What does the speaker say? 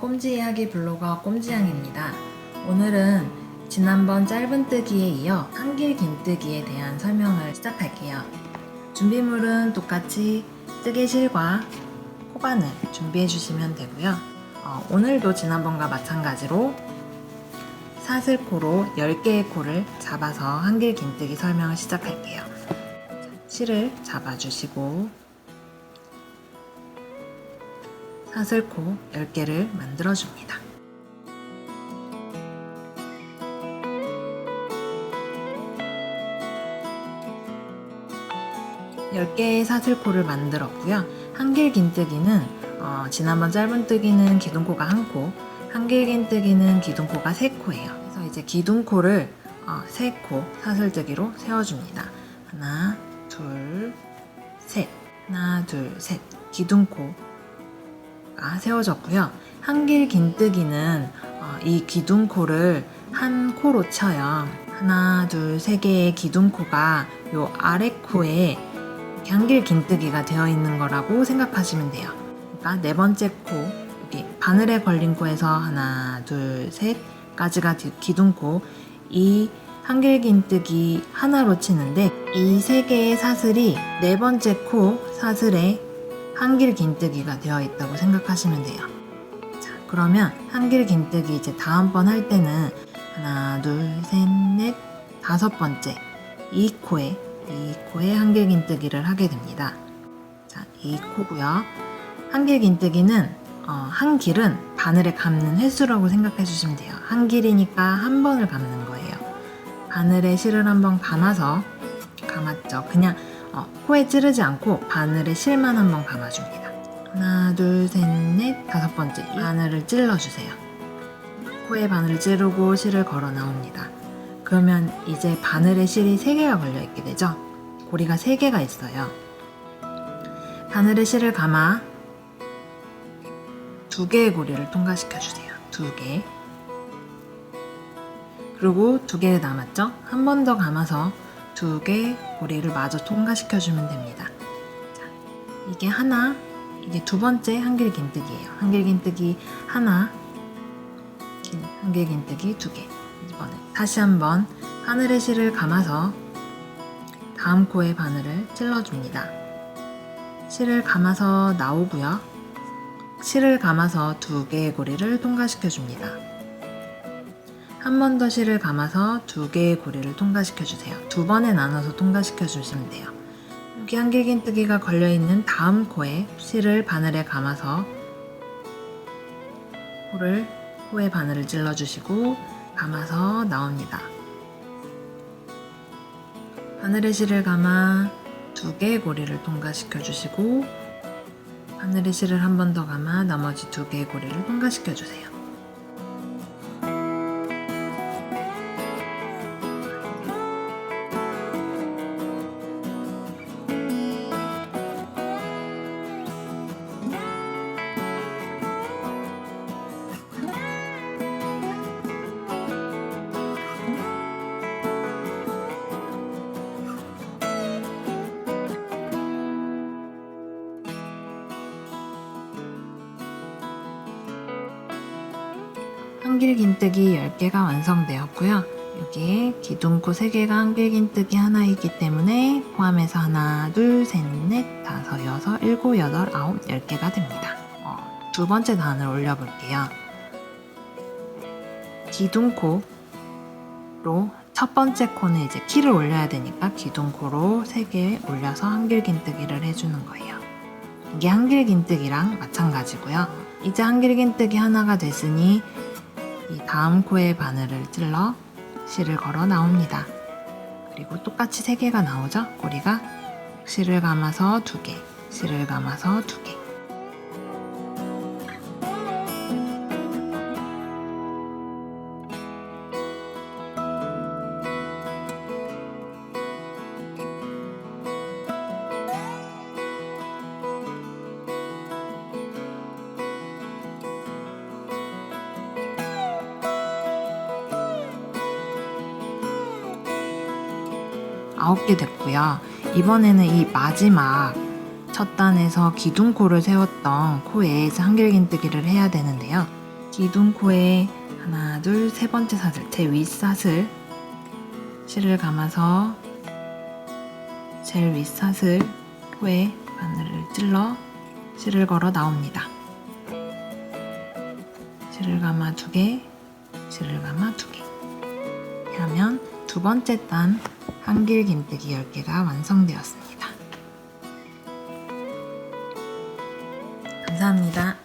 꼼지 이야기 블로거 꼼지양입니다. 오늘은 지난번 짧은 뜨기에 이어 한길 긴 뜨기에 대한 설명을 시작할게요. 준비물은 똑같이 뜨개실과 코바늘 준비해 주시면 되고요. 어, 오늘도 지난번과 마찬가지로 사슬코로 10개의 코를 잡아서 한길 긴 뜨기 설명을 시작할게요. 실을 잡아주시고 사슬코 10개를 만들어줍니다. 열 개의 사슬코를 만들었고요. 한길 긴뜨기는 어, 지난번 짧은뜨기는 기둥코가 한 코, 한길 긴뜨기는 기둥코가 세 코예요. 그래서 이제 기둥코를 어, 세코 사슬뜨기로 세워줍니다. 하나, 둘, 셋. 하나, 둘, 셋. 기둥코 가 세워졌고요. 한길 긴뜨기는 어, 이 기둥코를 한 코로 쳐요. 하나, 둘, 세 개의 기둥코가 요 아래 코에 한길 긴뜨기가 되어 있는 거라고 생각하시면 돼요. 그러니까 네 번째 코, 여기 바늘에 걸린 코에서 하나, 둘, 셋까지가 기- 기둥코, 이 한길 긴뜨기 하나로 치는데 이 세 개의 사슬이 네 번째 코 사슬에 한길 긴뜨기가 되어 있다고 생각하시면 돼요. 자, 그러면 한길 긴뜨기 이제 다음번 할 때는 하나, 둘, 셋, 넷, 다섯 번째 이 코에 이 코에 한길 긴뜨기를 하게 됩니다. 자, 이 코고요. 한길 긴뜨기는 어, 한 길은 바늘에 감는 횟수라고 생각해 주시면 돼요. 한 길이니까 한 번을 감는 거예요. 바늘에 실을 한번 감아서 감았죠. 그냥 어, 코에 찌르지 않고 바늘에 실만 한번 감아줍니다. 하나, 둘, 셋, 넷, 다섯 번째 이 바늘을 찔러주세요. 코에 바늘을 찌르고 실을 걸어 나옵니다. 그러면 이제 바늘에 실이 3개가 걸려 있게 되죠. 고리가 3개가 있어요. 바늘에 실을 감아 두 개의 고리를 통과시켜 주세요. 두 개. 그리고 두 개 남았죠? 한 번 더 감아서 두 개 고리를 마저 통과시켜 주면 됩니다. 자, 이게 하나, 이게 두 번째 한길 긴뜨기예요. 한길 긴뜨기 하나, 긴- 한길 긴뜨기 두 개. 이번에 다시 한번 하늘의 실을 감아서 다음 코에 바늘을 찔러줍니다. 실을 감아서 나오고요. 실을 감아서 두 개의 고리를 통과시켜 줍니다. 한 번 더 실을 감아서 두 개의 고리를 통과시켜 주세요. 두 번에 나눠서 통과시켜 주시면 돼요. 여기 한길긴뜨기가 걸려 있는 다음 코에 실을 바늘에 감아서 코를 코에 바늘을 찔러 주시고 감아서 나옵니다. 바늘에 실을 감아 두 개의 고리를 통과시켜 주시고 바늘에 실을 한 번 더 감아 나머지 두 개의 고리를 통과시켜 주세요. 한길 긴뜨기 10개가 완성되었고요. 여기에 기둥코 3개가 한길 긴뜨기 하나이기 때문에 포함해서 하나, 둘, 셋, 넷, 다섯, 여섯, 일곱, 여덟, 아홉, 10개가 됩니다. 어, 두 번째 단을 올려볼게요. 기둥코로 첫 번째 코는 이제 키를 올려야 되니까 기둥코로 3개 올려서 한길 긴뜨기를 해주는 거예요. 이게 한길 긴뜨기랑 마찬가지고요. 이제 한길 긴뜨기 하나가 됐으니 이 다음 코에 바늘을 찔러 실을 걸어 나옵니다. 그리고 똑같이 세 개가 나오죠? 꼬리가 실을 감아서 두 개, 실을 감아서 두 개. 아홉 개 됐고요. 이번에는 이 마지막 첫 단에서 기둥코를 세웠던 코에 한길긴뜨기를 해야 되는데요. 기둥코에 하나, 둘, 세 번째 사슬, 제 윗사슬 실을 감아서 제일 윗사슬 코에 바늘을 찔러 실을 걸어 나옵니다. 실을 감아 두 개, 실을 감아 두 개. 하면 두 번째 단 한길 긴뜨기 10개가 완성되었습니다. 감사합니다.